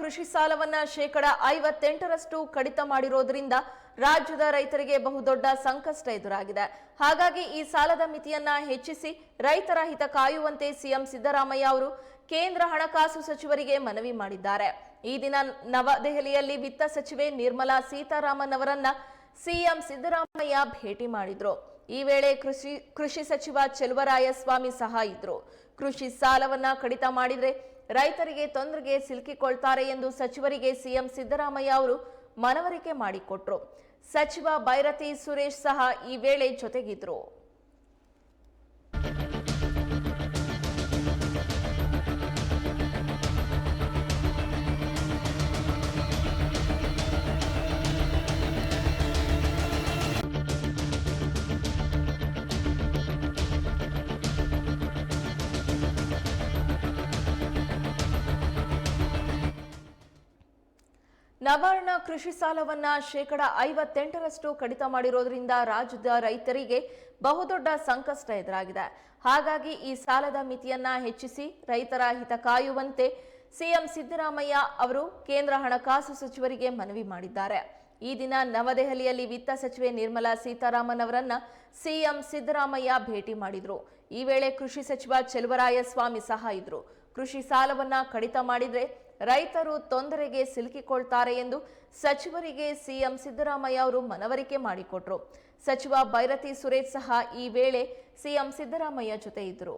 ಕೃಷಿ ಸಾಲವನ್ನ ಶೇಕಡ ಐವತ್ತೆಂಟರಷ್ಟು ಕಡಿತ ಮಾಡಿರೋದ್ರಿಂದ ರಾಜ್ಯದ ರೈತರಿಗೆ ಬಹುದೊಡ್ಡ ಸಂಕಷ್ಟ ಎದುರಾಗಿದೆ. ಹಾಗಾಗಿ ಈ ಸಾಲದ ಮಿತಿಯನ್ನ ಹೆಚ್ಚಿಸಿ ರೈತರ ಹಿತ ಕಾಯುವಂತೆ ಸಿಎಂ ಸಿದ್ದರಾಮಯ್ಯ ಅವರು ಕೇಂದ್ರ ಹಣಕಾಸು ಸಚಿವರಿಗೆ ಮನವಿ ಮಾಡಿದ್ದಾರೆ. ಈ ದಿನ ನವದೆಹಲಿಯಲ್ಲಿ ವಿತ್ತ ಸಚಿವೆ ನಿರ್ಮಲಾ ಸೀತಾರಾಮನ್ ಅವರನ್ನ ಸಿಎಂ ಸಿದ್ದರಾಮಯ್ಯ ಭೇಟಿ ಮಾಡಿದ್ರು. ಈ ವೇಳೆ ಕೃಷಿ ಕೃಷಿ ಸಚಿವ ಚೆಲುವರಾಯಸ್ವಾಮಿ ಸಹ ಇದ್ರು. ಕೃಷಿ ಸಾಲವನ್ನ ಕಡಿತ ಮಾಡಿದ್ರೆ ರೈತರಿಗೆ ತೊಂದರೆಗೆ ಸಿಲುಕಿಕೊಳ್ತಾರೆ ಎಂದು ಸಚಿವರಿಗೆ ಸಿಎಂ ಸಿದ್ದರಾಮಯ್ಯ ಅವರು ಮನವರಿಕೆ ಮಾಡಿಕೊಟ್ರು. ಸಚಿವ ಬೈರತಿ ಸುರೇಶ್ ಸಹ ಈ ವೇಳೆ ಜೊತೆಗಿದ್ರು. ನವಾರ್ಣ ಕೃಷಿ ಸಾಲವನ್ನ ಶೇಕಡ ಐವತ್ತೆಂಟರಷ್ಟು ಕಡಿತ ಮಾಡಿರೋದ್ರಿಂದ ರಾಜ್ಯದ ರೈತರಿಗೆ ಬಹುದೊಡ್ಡ ಸಂಕಷ್ಟ ಎದುರಾಗಿದೆ. ಹಾಗಾಗಿ ಈ ಸಾಲದ ಮಿತಿಯನ್ನ ಹೆಚ್ಚಿಸಿ ರೈತರ ಹಿತ ಕಾಯುವಂತೆ ಸಿಎಂ ಸಿದ್ದರಾಮಯ್ಯ ಅವರು ಕೇಂದ್ರ ಹಣಕಾಸು ಸಚಿವರಿಗೆ ಮನವಿ ಮಾಡಿದ್ದಾರೆ. ಈ ದಿನ ನವದೆಹಲಿಯಲ್ಲಿ ವಿತ್ತ ಸಚಿವೆ ನಿರ್ಮಲಾ ಸೀತಾರಾಮನ್ ಅವರನ್ನ ಸಿಎಂ ಸಿದ್ದರಾಮಯ್ಯ ಭೇಟಿ ಮಾಡಿದ್ರು. ಈ ವೇಳೆ ಕೃಷಿ ಸಚಿವ ಚೆಲುವರಾಯಸ್ವಾಮಿ ಸಹ ಇದ್ರು. ಕೃಷಿ ಸಾಲವನ್ನ ಕಡಿತ ಮಾಡಿದ್ರೆ ರೈತರು ತೊಂದರೆಗೆ ಸಿಲುಕಿಕೊಳ್ತಾರೆ ಎಂದು ಸಚಿವರಿಗೆ ಸಿಎಂ ಸಿದ್ದರಾಮಯ್ಯ ಅವರು ಮನವರಿಕೆ ಮಾಡಿಕೊಟ್ರು. ಸಚಿವ ಭೈರತಿ ಸುರೇಶ್ ಸಹ ಈ ವೇಳೆ ಸಿಎಂ ಸಿದ್ದರಾಮಯ್ಯ ಜೊತೆ ಇದ್ರು